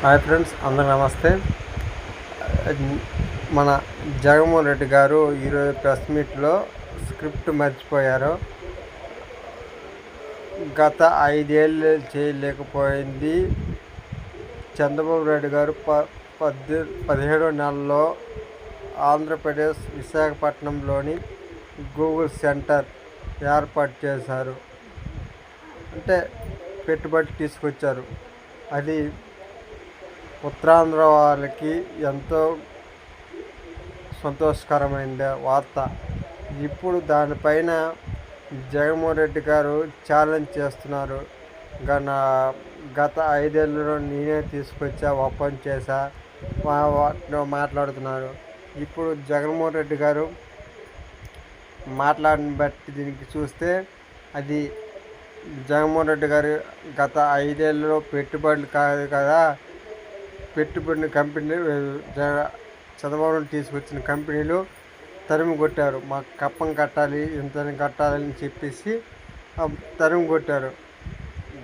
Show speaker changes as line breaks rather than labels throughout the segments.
Hi friends అందరూ నమస్తే. మన జగన్మోహన్ రెడ్డి గారు ఈరోజు ప్రెస్ మీట్లో స్క్రిప్ట్ మర్చిపోయారు. గత ఐదేళ్ళు చేయలేకపోయింది. చంద్రబాబు నాయుడు గారు ప పద్దె పదిహేడో నెలలో ఆంధ్రప్రదేశ్ విశాఖపట్నంలోని గూగుల్ సెంటర్ ఏర్పాటు చేశారు. అంటే పెట్టుబడి తీసుకొచ్చారు. అది ఉత్తరాంధ్ర వాళ్ళకి ఎంతో సంతోషకరమైన వార్త. ఇప్పుడు దానిపైన జగన్మోహన్ రెడ్డి గారు ఛాలెంజ్ చేస్తున్నారు. గన గత ఐదేళ్ళలో నేనే తీసుకొచ్చా ఒప్పందం చేశా వాటిలో మాట్లాడుతున్నారు. ఇప్పుడు జగన్మోహన్ రెడ్డి గారు మాట్లాడిన బట్టి దీనికి చూస్తే అది జగన్మోహన్ రెడ్డి గారు గత ఐదేళ్ళలో పెట్టుబడులు కాదు కదా పెట్టుబడిన కంపెనీ చదవడం చంద్రబాబు తీసుకొచ్చిన కంపెనీలు తరిమి కొట్టారు. మాకు కప్పం కట్టాలి ఇంత కట్టాలని చెప్పేసి ఆ, తరిమి కొట్టారు.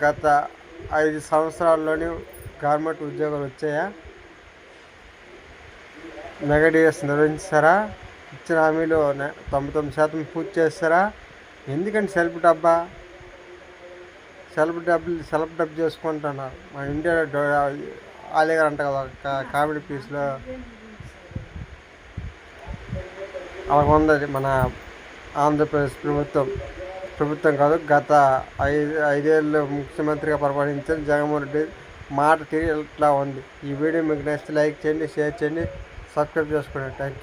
గత ఐదు సంవత్సరాల్లోనే గవర్నమెంట్ ఉద్యోగాలు వచ్చాయా? నెగటివ్స్ నిర్వహించారా ఇచ్చిన హామీలో తొంభై తొమ్మిది శాతం పూర్తి చేస్తారా? ఎందుకంటే సెల్ఫ్ డబ్బా? సెల్ఫ్ డబ్బులు సెల్ఫ్ డబ్బు చేసుకుంటున్నారు. మా ఇండియాలో అలీ గారు అంట కదా కామెడీ పీస్లో అలా ఉంది మన ఆంధ్రప్రదేశ్ ప్రభుత్వం. ప్రభుత్వం కాదు గత ఐదు ఐదేళ్ళు ముఖ్యమంత్రిగా పరిపాలించిన జగన్మోహన్ రెడ్డి మాట తిరిగి ఇట్లా ఉంది? ఈ వీడియో మీకు నచ్చితే లైక్ చేయండి షేర్ చేయండి సబ్స్క్రైబ్ చేసుకోండి. Thank you